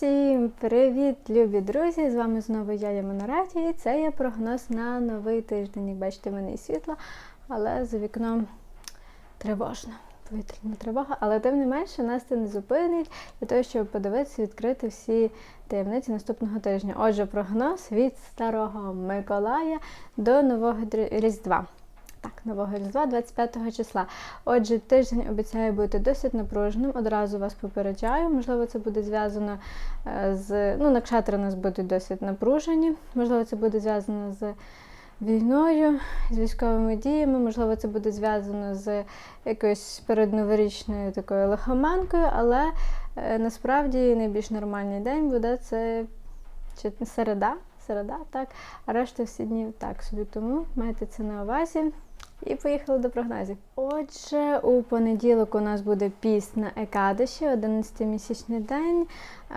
Всім привіт, любі друзі! З вами знову я Раді, і це є прогноз на новий тиждень. Як бачите, в мене і світло, але за вікном тривожно. Повітряна тривога, але тим не менше нас це не зупинить для того, щоб подивитися, відкрити всі таємниці наступного тижня. Отже, прогноз від старого Миколая до нового Різдва. Так, нового різдва 25 числа. Отже, тиждень обіцяє бути досить напруженим. Одразу вас попереджаю. Можливо, це буде зв'язано е, з ну, накшатри у нас будуть досить напружені. Можливо, це буде зв'язано з війною, з військовими діями. Можливо, це буде зв'язано з якоюсь передноворічною такою лихоманкою, але е, насправді найбільш нормальний день буде це середа. Середа, так, а решта всі дні так собі. Тому майте це на увазі. І поїхали до прогнозів. Отже, у понеділок у нас буде піст на Екадиші, 11-місячний день.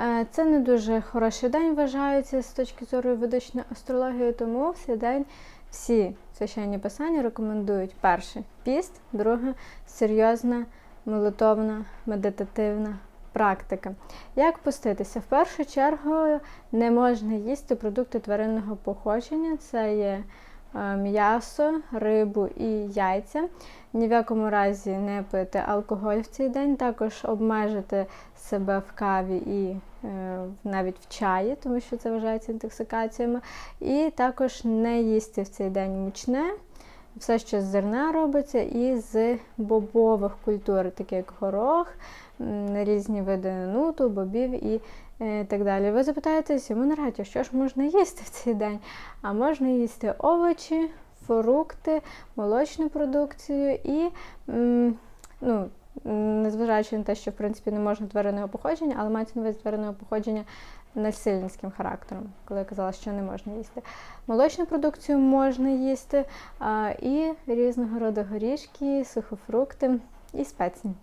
Е, Це не дуже хороший день вважається з точки зору ведичної астрології, тому в цей день всі священні писання рекомендують перше піст, друге серйозна молитовна медитативна практика. Як поститися? В першу чергу не можна їсти продукти тваринного походження. Це є е, м'ясо, рибу і яйця. Ні в якому разі не пити алкоголь в цей день, також обмежити себе в каві і е, навіть в чаї, тому що це вважається інтоксикаціями. І також не їсти в цей день мучне. Все, що з зерна робиться, і з бобових культур, такі як горох, різні види нуту, бобів і е, так далі. Ви запитаєтесь, йому нараді, що ж можна їсти в цей день? А можна їсти овочі, фрукти, молочну продукцію і, ну, незважаючи на те, що в принципі не можна тваринного походження, але мається на увазі тваринного походження насильницьким характером, коли я казала, що не можна їсти. Молочну продукцію можна їсти, і різного роду горішки, сухофрукти і спеції.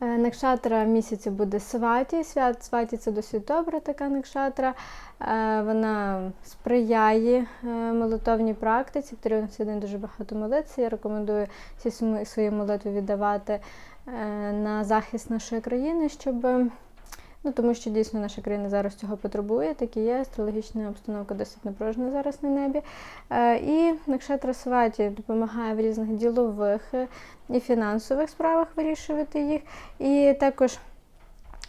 Е, Накшатра місяця буде сваті. Свят сваті це досить добра така накшатра. Е, Вона сприяє е, молитовній практиці. В цей день дуже багато молитися. Я рекомендую всі свої молитви віддавати на захист нашої країни, щоб. Ну, тому що дійсно наша країна зараз цього потребує, так і є. Астрологічна обстановка досить напружена зараз на небі. Е, І Накшатра Сваті допомагає в різних ділових і фінансових справах вирішувати їх. І також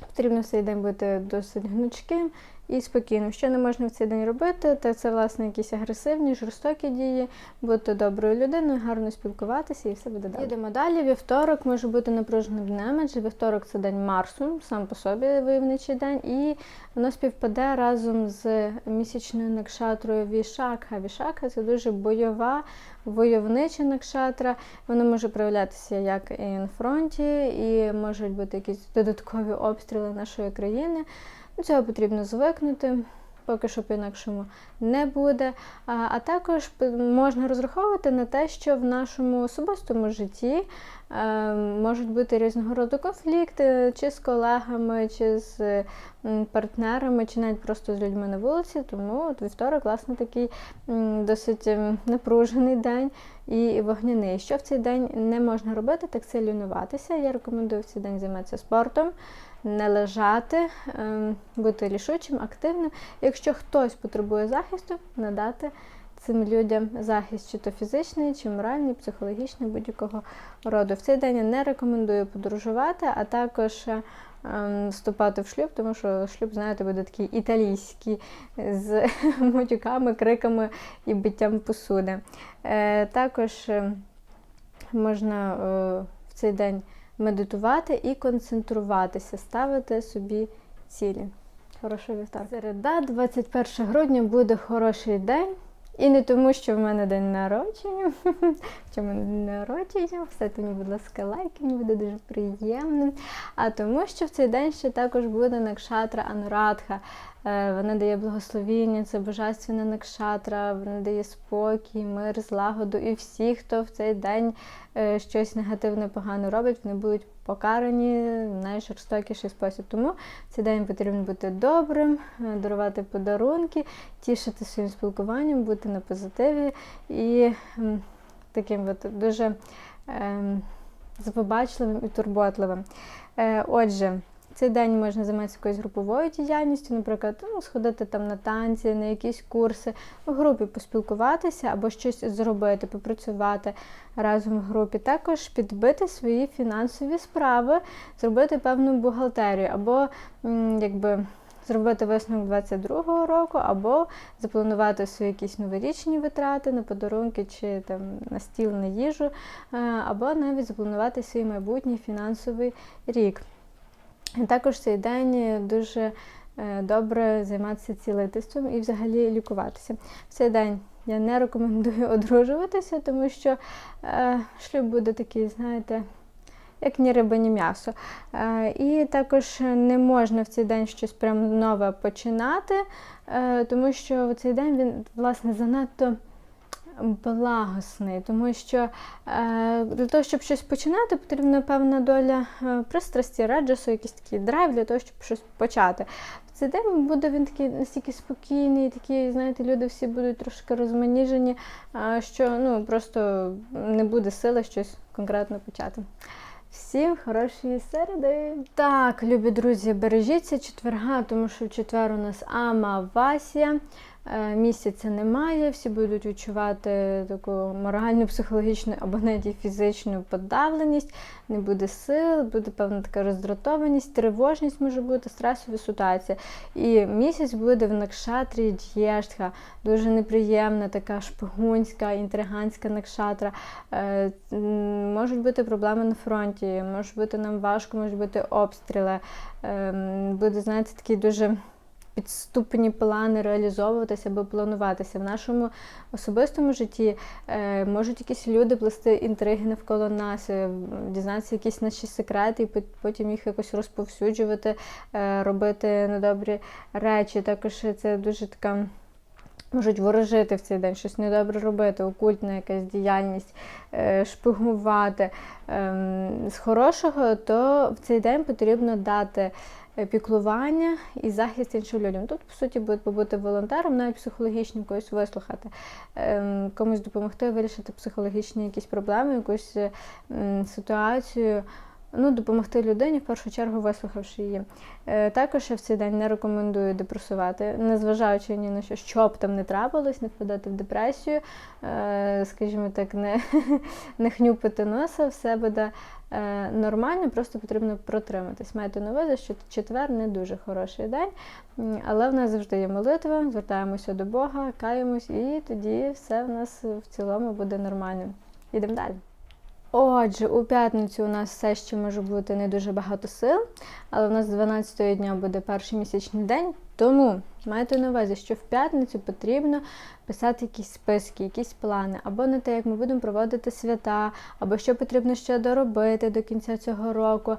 потрібно в цей день бути досить гнучким і спокійним. Що не можна в цей день робити, то це власне якісь агресивні, жорстокі дії, бути доброю людиною, гарно спілкуватися і все буде добре. Їдемо далі. Вівторок може бути напруженим днем, адже вівторок це день Марсу, сам по собі войовничий день, і воно співпаде разом з місячною накшатрою Вішакха. Вішакха це дуже бойова, войовнича накшатра. Вона може проявлятися як і на фронті, і можуть бути якісь додаткові обстріли нашої країни. Цього потрібно звикнути. Поки що по-інакшому не буде. А, а також можна розраховувати на те, що в нашому особистому житті е, можуть бути різного роду конфлікти, чи з колегами, чи з партнерами, чи навіть просто з людьми на вулиці. Тому от вівторок, власне, такий досить ем, напружений день і вогняний. Що в цей день не можна робити, так це лінуватися. Я рекомендую в цей день займатися спортом не лежати, ем, бути рішучим, активним. Якщо хтось потребує захисту, надати цим людям захист, чи то фізичний, чи моральний, психологічний, будь-якого роду. В цей день я не рекомендую подорожувати, а також ем, вступати в шлюб, тому що шлюб, знаєте, буде такий італійський з матюками, криками і биттям посуди. Е, також ем, можна е, в цей день медитувати і концентруватися, ставити собі цілі. Хорошого вівторка. Середа, 21 грудня буде хороший день. І не тому, що в мене день народження, що в мене день народження, ставте мені, будь ласка, лайки, мені буде дуже приємно. А тому, що в цей день ще також буде Накшатра Анурадха. Е, Вона дає благословіння, це божественна Накшатра, вона дає спокій, мир, злагоду. І всі, хто в цей день е, щось негативне, погано робить, вони будуть покарані в найжорстокіший спосіб. Тому в цей день потрібно бути добрим, е, дарувати подарунки, тішити своїм спілкуванням, бути на позитиві і таким от дуже ем, запобачливим і турботливим. Отже, цей день можна займатися якоюсь груповою діяльністю, наприклад, ну, сходити там на танці, на якісь курси, в групі поспілкуватися або щось зробити, попрацювати разом в групі. Також підбити свої фінансові справи, зробити певну бухгалтерію, або якби. Зробити висновок 22-го року, або запланувати свої якісь новорічні витрати на подарунки чи там на стіл на їжу, е, або навіть запланувати свій майбутній фінансовий рік. Також цей день дуже е, добре займатися цілительством і взагалі лікуватися. В цей день я не рекомендую одружуватися, тому що е, шлюб буде такий, знаєте, як ні риба, ні м'ясо. Е, І також не можна в цей день щось прям нове починати, тому що в цей день він, власне, занадто благосний, тому що е, для того, щоб щось починати, потрібна певна доля е, пристрасті, раджасу, якийсь такий драйв для того, щоб щось почати. Цей день буде він такий настільки спокійний, такий, знаєте, люди всі будуть трошки розманіжені, е, що ну, просто не буде сили щось конкретно почати. Всім хорошої середи! Так, любі друзі, бережіться четверга, тому що в четвер у нас Амавасія. Е, Місяця немає, всі будуть відчувати таку моральну, психологічну або навіть фізичну подавленість, не буде сил, буде певна така роздратованість, тривожність може бути, стресові ситуації. І місяць буде в накшатрі дєштха, дуже неприємна, така шпигунська, інтриганська накшатра. Е, Можуть бути проблеми на фронті, може бути нам важко, можуть бути обстріли. Е, Буде, знаєте, такий дуже підступні плани реалізовуватися або плануватися. В нашому особистому житті е, можуть якісь люди плести інтриги навколо нас, е, дізнатися якісь наші секрети, і потім їх якось розповсюджувати, е, робити недобрі речі. Також це дуже така. Можуть ворожити в цей день, щось недобре робити, окультна якась діяльність, е, шпигувати. Ем, З хорошого, то в цей день потрібно дати піклування і захист іншим людям. Тут, по суті, буде побути волонтером, навіть психологічним когось вислухати, ем, комусь допомогти вирішити психологічні якісь проблеми, якусь е, ситуацію. Ну, допомогти людині, в першу чергу вислухавши її. Е, також я в цей день не рекомендую депресувати, незважаючи ні на що, що б там не трапилось, не впадати в депресію, е, скажімо так, не, не хнюпити носа, все буде е, нормально, просто потрібно протриматись. Майте на увазі, що четвер не дуже хороший день, але в нас завжди є молитва, звертаємося до Бога, каємось, і тоді все в нас в цілому буде нормально. Йдемо далі. Отже, у п'ятницю у нас все ще може бути не дуже багато сил, але в нас з 12 дня буде перший місячний день. Тому майте на увазі, що в п'ятницю потрібно писати якісь списки, якісь плани, або на те, як ми будемо проводити свята, або що потрібно ще доробити до кінця цього року,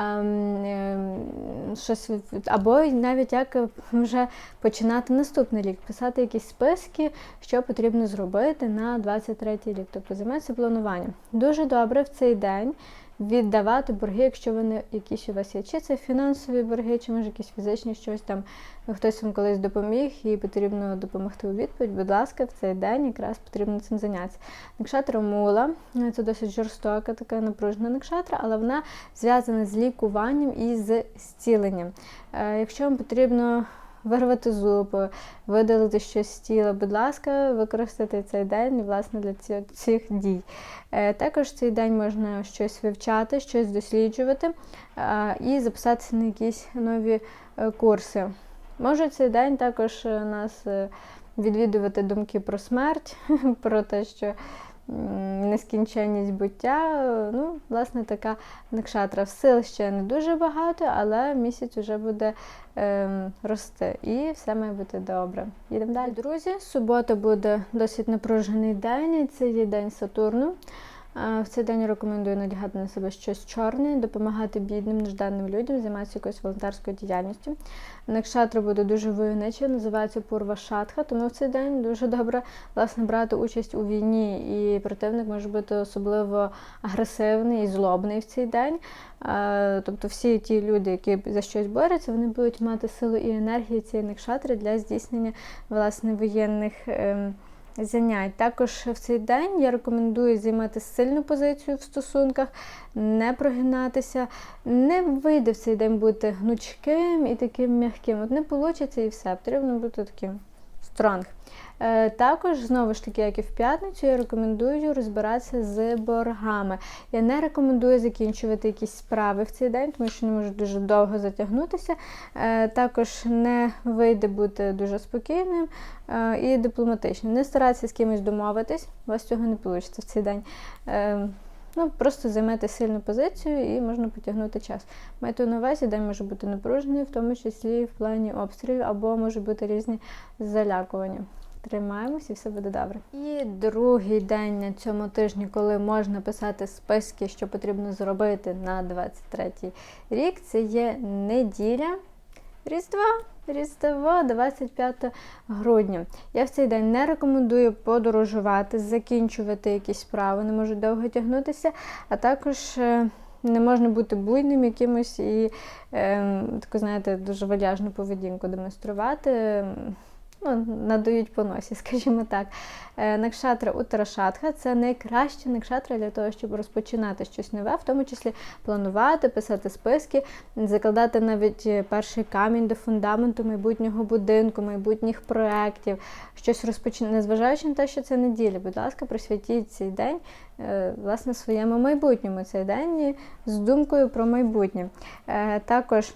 ем, ем, щось, або навіть як вже починати наступний рік, писати якісь списки, що потрібно зробити на 23 рік, тобто займатися плануванням. Дуже добре в цей день віддавати борги, якщо вони якісь у вас є. Чи це фінансові борги, чи може якісь фізичні щось там. Хтось вам колись допоміг і потрібно допомогти у відповідь. Будь ласка, в цей день якраз потрібно цим зайнятися. Накшатра мула це досить жорстока, така напружена накшатра, але вона зв'язана з лікуванням і з зціленням. Е, Якщо вам потрібно вирвати зуби, видалити щось з тіла, будь ласка, використати цей день власне для цих дій. Е, Також цей день можна щось вивчати, щось досліджувати е, і записатися на якісь нові е, курси. Може цей день також нас відвідувати думки про смерть, про те, що нескінченність буття. Ну, власне, така накшатра. Сил ще не дуже багато, але місяць вже буде ем, рости. І все має бути добре. Їдемо далі. Друзі, субота буде досить напружений день. і Це є день Сатурну. В цей день рекомендую надягати на себе щось чорне, допомагати бідним, нужданим людям, займатися якоюсь волонтерською діяльністю. Накшатра буде дуже войовнича, називається Пурва Шатха, тому в цей день дуже добре власне брати участь у війні. І противник може бути особливо агресивний і злобний в цей день. Тобто всі ті люди, які за щось борються, вони будуть мати силу і енергію цієї накшатри для здійснення власне воєнних. Занять. Також в цей день я рекомендую займати сильну позицію в стосунках, не прогинатися, не вийде в цей день бути гнучким і таким м'яким. От не вийде і все. Потрібно бути таким стронг. Е, Також, знову ж таки, як і в п'ятницю, я рекомендую розбиратися з боргами. Я не рекомендую закінчувати якісь справи в цей день, тому що не можуть дуже довго затягнутися. Е, Також не вийде бути дуже спокійним е, і дипломатичним. Не старатися з кимось домовитись, у вас цього не вийде в цей день. Ну, просто займете сильну позицію і можна потягнути час. Майте на увазі, день може бути напружений, в тому числі в плані обстрілів, або можуть бути різні залякування. Тримаємось і все буде добре. І другий день на цьому тижні, коли можна писати списки, що потрібно зробити на 23-й рік, це є неділя. Різдва, Різдво 25 грудня. Я в цей день не рекомендую подорожувати, закінчувати якісь справи, не можуть довго тягнутися, а також е, не можна бути буйним якимось і е, таку, знаєте, дуже вальяжну поведінку демонструвати. Ну, надають по носі, скажімо так. Е, Накшатра Утарашатха це найкраща накшатра для того, щоб розпочинати щось нове, в тому числі планувати, писати списки, закладати навіть е, перший камінь до фундаменту майбутнього будинку, майбутніх проєктів, щось розпочинати, незважаючи на те, що це неділя. Будь ласка, присвятіть цей день е, власне своєму майбутньому. Цей день з думкою про майбутнє. Також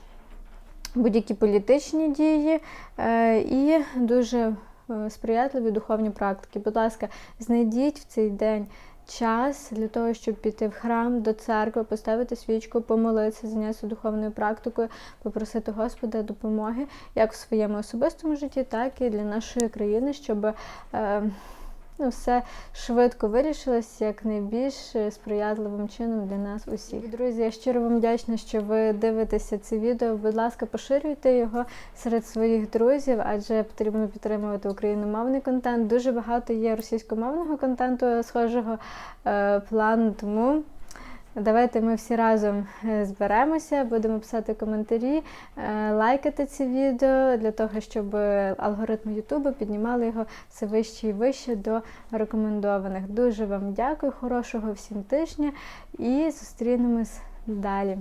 будь-які політичні дії е, і дуже е, сприятливі духовні практики. Будь ласка, знайдіть в цей день час для того, щоб піти в храм до церкви, поставити свічку, помолитися, зайнятися духовною практикою, попросити Господа допомоги як в своєму особистому житті, так і для нашої країни, щоб. Е, Ну, все швидко вирішилось як найбільш сприятливим чином для нас усіх. Друзі, я щиро вам вдячна, що ви дивитеся це відео. Будь ласка, поширюйте його серед своїх друзів, адже потрібно підтримувати україномовний контент. Дуже багато є російськомовного контенту схожого е, плану, тому. Давайте ми всі разом е, зберемося, будемо писати коментарі, е, лайкати ці відео для того, щоб алгоритми Ютубу піднімали його все вище і вище до рекомендованих. Дуже вам дякую, хорошого всім тижня і зустрінемось далі.